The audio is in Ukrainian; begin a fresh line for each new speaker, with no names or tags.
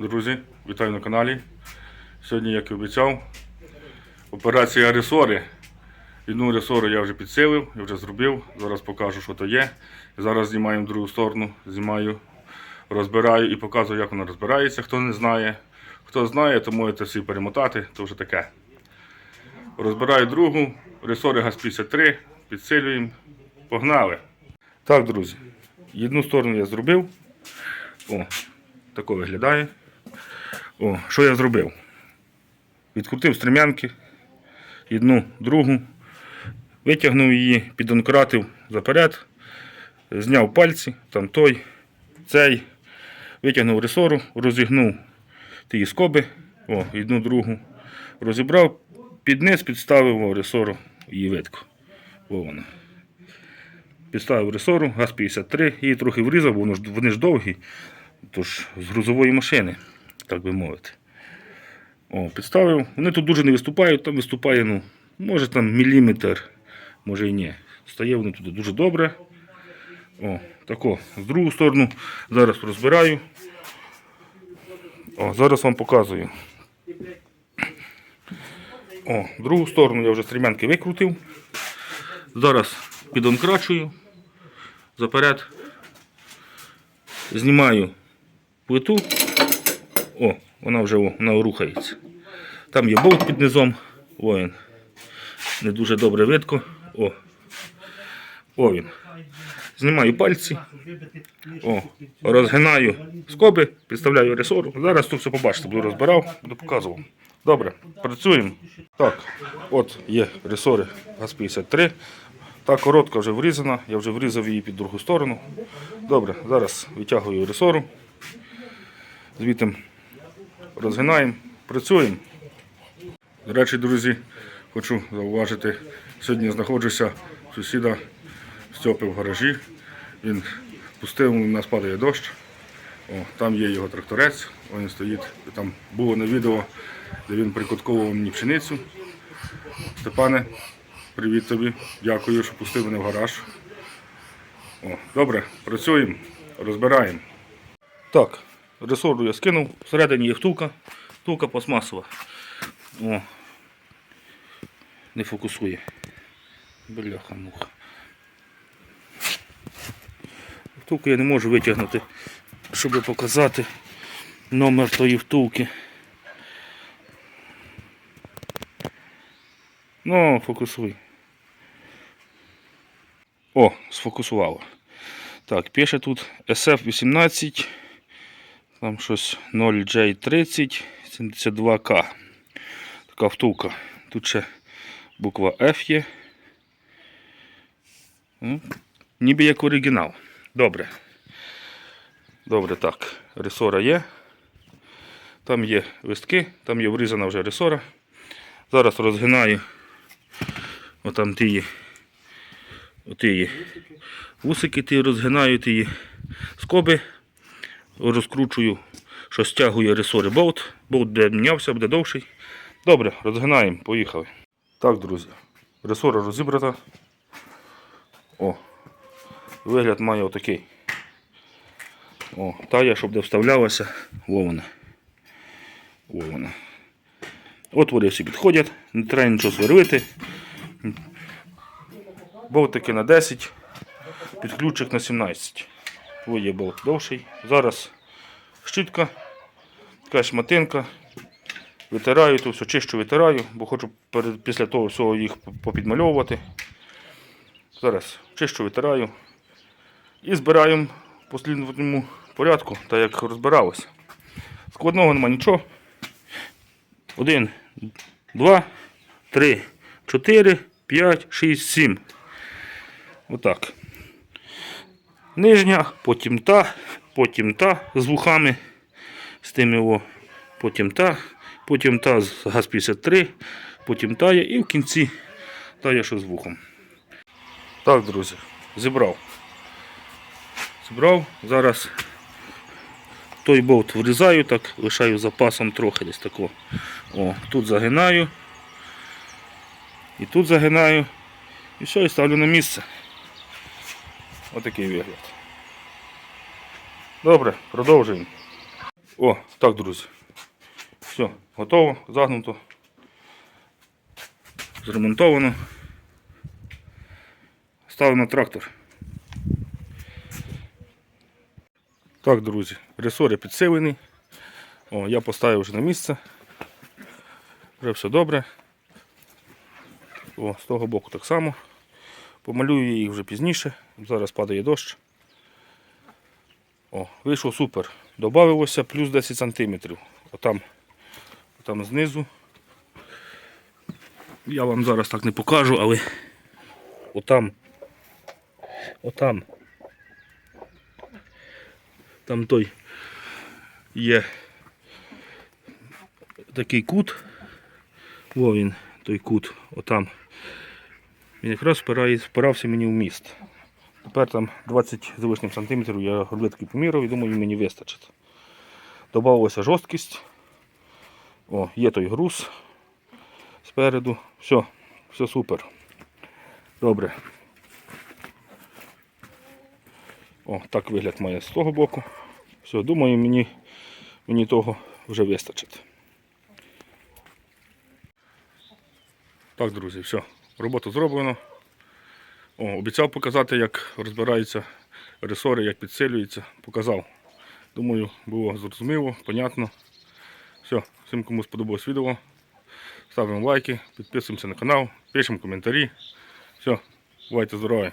Друзі, вітаю на каналі. Сьогодні, як і обіцяв, операція ресори. Одну ресору я вже підсилив, я вже зробив. Зараз покажу, що то є. Зараз знімаємо другу сторону, знімаю, розбираю і показую, як вона розбирається. Хто не знає. Хто знає, то можете всі перемотати, то вже таке. Розбираю другу, ресори ГАЗ-53, підсилюємо. Погнали! Так, друзі, одну сторону я зробив. О, тако виглядає. О, що я зробив? Відкрутив стрімянки, одну, другу, витягнув її, підонкратив заперед, зняв пальці, там той, цей, витягнув ресору, розігнув ті скоби, одну другу, розібрав, під підставив ресору її витку. О, вона. Підставив ресору, ГАЗ-53, її трохи врізав, бо вони ж довгі, тож з грузової машини, так би мовити. О, підставив. Вони тут дуже не виступають, там виступає, ну, може там міліметр, може і ні. Стає воно тут дуже добре. О, тако. З другу сторону зараз розбираю. О, зараз вам показую. О, другу сторону я вже стрімянки викрутив. Зараз підонкрачую. Заперед. Знімаю плиту. О, вона вже вона рухається. Там є болт під низом. Він. Не дуже добре видко. О. О він. Знімаю пальці. О, розгинаю скоби, підставляю ресору. Зараз тут все побачите, буду розбирав, буду показував. Добре, працюємо. Так, от є ресори ГАЗ-53. Та коротка вже врізана, я вже врізав її під другу сторону. Добре, зараз витягую ресору. Звідти розгинаємо, працюємо. До речі, друзі, хочу зауважити, сьогодні знаходжуся у сусіда Стьопи в гаражі. Він пустив, у нас падає дощ. О, там є його тракторець, він стоїть. Там було на відео, де він прикутковував мені пшеницю. Степане, привіт тобі. Дякую, що пустив мене в гараж. О, добре, працюємо, розбираємо. Так, ресору я скинув, всередині є втулка, втулка пластмасова. О, не фокусує. Бляха муха. Втулку я не можу витягнути, щоб показати номер тої втулки. Ну, фокусуй. О, сфокусувало. Так, пише тут SF18, там щось 0J30, 72К. Така втулка. Тут ще буква F є. Ну, Ніби як оригінал. Добре. Добре, так. Ресора є. Там є листки, там є врізана вже ресора. Зараз розгинаю отам тії, вусики, ті розгинаю тії скоби, розкручую, що стягує ресори болт. Болт буде мінявся, буде довший. Добре, розгинаємо, поїхали. Так, друзі, ресора розібрана. О, вигляд має отакий. О, тая, щоб де вставлялася, во вона. Во вона. Отвори всі підходять, не треба нічого сверлити. Болтики на 10, підключик на 17. Є болт довший. Зараз щітка, така шматинка. Витираю, то все чищу витираю, бо хочу перед, після того всього їх попідмальовувати. Зараз чищу, витираю і збираємо в послідному порядку, так як розбиралося. Складного нема нічого. Один, два, три, чотири, п'ять, шість, сім. Отак. Нижня, потім та, потім та з вухами, з тими о, потім та, потім та з ГАЗ-53, потім тая і в кінці тая, що з вухом. Так, друзі, зібрав. Зібрав. Зараз той болт врізаю, так, лишаю запасом трохи десь такого. О, тут загинаю. І тут загинаю. І все, і ставлю на місце. Отакий вигляд. Добре, продовжуємо. О, так, друзі. Все, готово, загнуто. Зремонтовано. Ставимо трактор. Так, друзі, ресори підсилений. О, я поставив вже на місце. Вже все добре. О, з того боку так само. Помалюю її вже пізніше. Зараз падає дощ. О, вийшов супер. Добавилося плюс 10 см. Отам, отам знизу. Я вам зараз так не покажу, але отам. Отам. Там той є такий кут. Во він, той кут, отам. Він якраз впирався мені в міст. Тепер там 20 з лишнім сантиметрів я рулетки поміряв і думаю, мені вистачить. Добавилася жорсткість. О, є той груз спереду. Все, все супер. Добре. О, так вигляд має з того боку. Все, думаю, мені, мені того вже вистачить. Так, друзі, все. Робота зроблено. О, обіцяв показати, як розбираються ресори, як підсилюється. Показав. Думаю, було зрозуміло, понятно. Все, всім кому сподобалось відео. Ставимо лайки, підписуємося на канал, пишемо коментарі. Все, бувайте здорові!